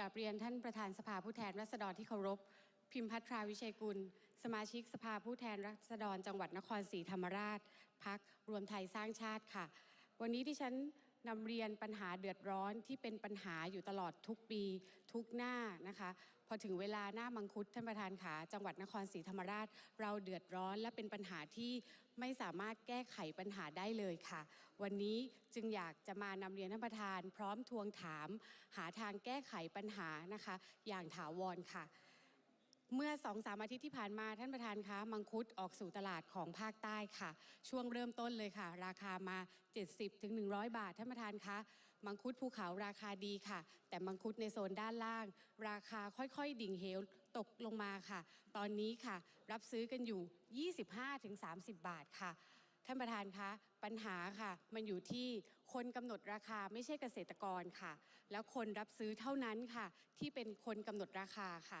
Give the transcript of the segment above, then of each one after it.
ราบเรียนท่านประธานสภาผู้แทนราษฎรที่เคารพ พิมพัทราวิเชยกุล สมาชิกสภาผู้แทนราษฎรจังหวัดนครศรีธรรมราช พักรวมไทยสร้างชาติค่ะ วันนี้ที่ฉัน นำเรียนปัญหาเดือดร้อนที่เป็นปัญหาอยู่ตลอดทุกปีทุกหน้านะคะ พอถึงเวลาหน้ามังคุดท่านประธานขาจังหวัดนครศรีธรรมราช เราเดือดร้อนและเป็นปัญหาที่ไม่สามารถแก้ไขปัญหาได้เลยค่ะ วันนี้จึงอยากจะมานำเรียนท่านประธาน พร้อมทวงถาม หาทางแก้ไขปัญหานะคะ อย่างถาวรค่ะ เมื่อสองสามอาทิตย์ที่ผ่านมาท่านประธานคะมังคุดออกสู่ตลาดของภาคใต้ค่ะ ช่วงเริ่มต้นเลยค่ะ ราคามา 70ถึง100บาทท่านประธานคะมังคุดภูเขาราคาดีค่ะ แต่มังคุดในโซนด้านล่าง ราคาค่อยๆ ดิ่งเหวตกลงมาค่ะ ตอนนี้ค่ะ รับซื้อกันอยู่ 25ถึง30 บาทค่ะท่านประธานคะปัญหาค่ะ มันอยู่ที่คนกำหนดราคาไม่ใช่เกษตรกรค่ะ แล้วคนรับซื้อเท่านั้นค่ะ ที่เป็นคนกำหนดราคาค่ะ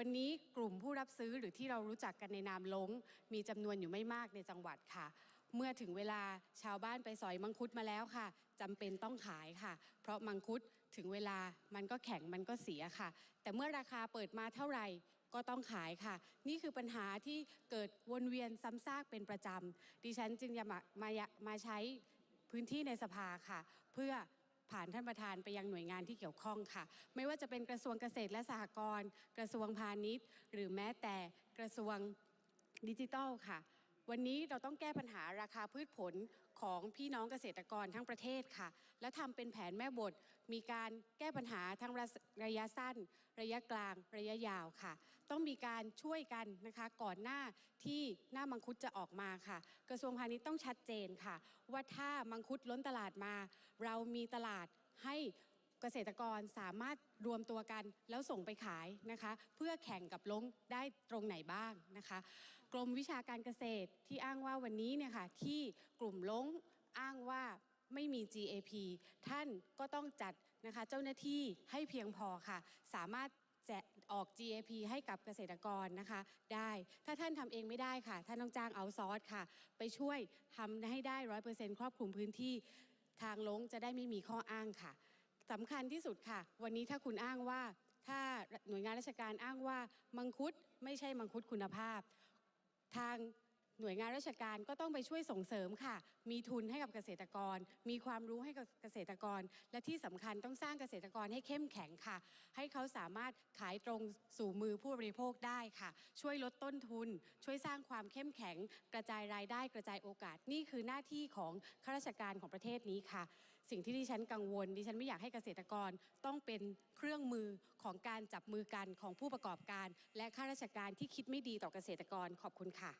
วันนี้กลุ่มผู้รับซื้อหรือที่เรารู้จักกันในนามลงมีจำนวนอยู่ไม่มากในจังหวัดค่ะ เมื่อถึงเวลาชาวบ้านไปสอยมังคุดมาแล้วค่ะจำเป็นต้องขายค่ะ เพราะมังคุดถึงเวลามันก็แข็งมันก็เสียค่ะ แต่เมื่อราคาเปิดมาเท่าไหร่ก็ต้องขายค่ะ นี่คือปัญหาที่เกิดวนเวียนซ้ำซากเป็นประจำดิฉันจึงจะมามามาใช้พื้นที่ในสภาค่ะ เพื่อ ผ่านท่านประธานไปยังหน่วยงานที่เกี่ยวข้องค่ะ ไม่ว่าจะเป็นกระทรวงเกษตรและสหกรณ์ กระทรวงพาณิชย์ หรือแม้แต่กระทรวงดิจิทัลค่ะ วันนี้เราต้องแก้ปัญหาราคาพืชผลของพี่น้องเกษตรกรทั้งประเทศค่ะ และทำเป็นแผนแม่บท มีการแก้ปัญหาทั้งระระยะสั้น ระยะกลาง ระยะยาวค่ะ ต้องมีการช่วยกันนะคะก่อนหน้าที่หน้ามังคุดจะออกมาค่ะ กระทรวงพาณิชย์ต้องชัดเจนค่ะ ว่าถ้ามังคุดล้นตลาดมา เรามีตลาดให้ เกษตรกรสามารถรวมตัวกันแล้วส่งไปขายนะคะ เพื่อแข่งกับลงได้ตรงไหนบ้างนะคะ กรมวิชาการเกษตรที่อ้างว่าวันนี้เนี่ยค่ะที่กลุ่มลงอ้างว่าไม่มี GAP ท่านก็ต้องจัดนะคะเจ้าหน้าที่ให้เพียงพอค่ะ สามารถจะออก GAP ให้กับเกษตรกรนะคะ ได้ ถ้าท่านทำเองไม่ได้ค่ะ ท่านต้องจ้างเอาซอร์สค่ะ ไปช่วยทำให้ได้ร้อยเปอร์เซ็นต์ครอบคลุมพื้นที่ ทางลงจะได้ไม่มีข้ออ้างค่ะ สำคัญที่สุดค่ะ วันนี้ถ้าคุณอ้างว่า ถ้าหน่วยงานราชการอ้างว่ามังคุดไม่ใช่มังคุดคุณภาพ ทาง หน่วยงานราชการก็ต้องไปช่วยส่งเสริมค่ะ มีทุนให้กับเกษตรกร มีความรู้ให้กับเกษตรกร และที่สำคัญต้องสร้างเกษตรกรให้เข้มแข็งค่ะ ให้เขาสามารถขายตรงสู่มือผู้บริโภคได้ค่ะ ช่วยลดต้นทุน ช่วยสร้างความเข้มแข็ง กระจายรายได้กระจายโอกาส นี่คือหน้าที่ของข้าราชการของประเทศนี้ค่ะ สิ่งที่ดิฉันกังวล ดิฉันไม่อยากให้เกษตรกรต้องเป็นเครื่องมือของการจับมือกันของผู้ประกอบการ และข้าราชการที่คิดไม่ดีต่อเกษตรกรขอบคุณค่ะ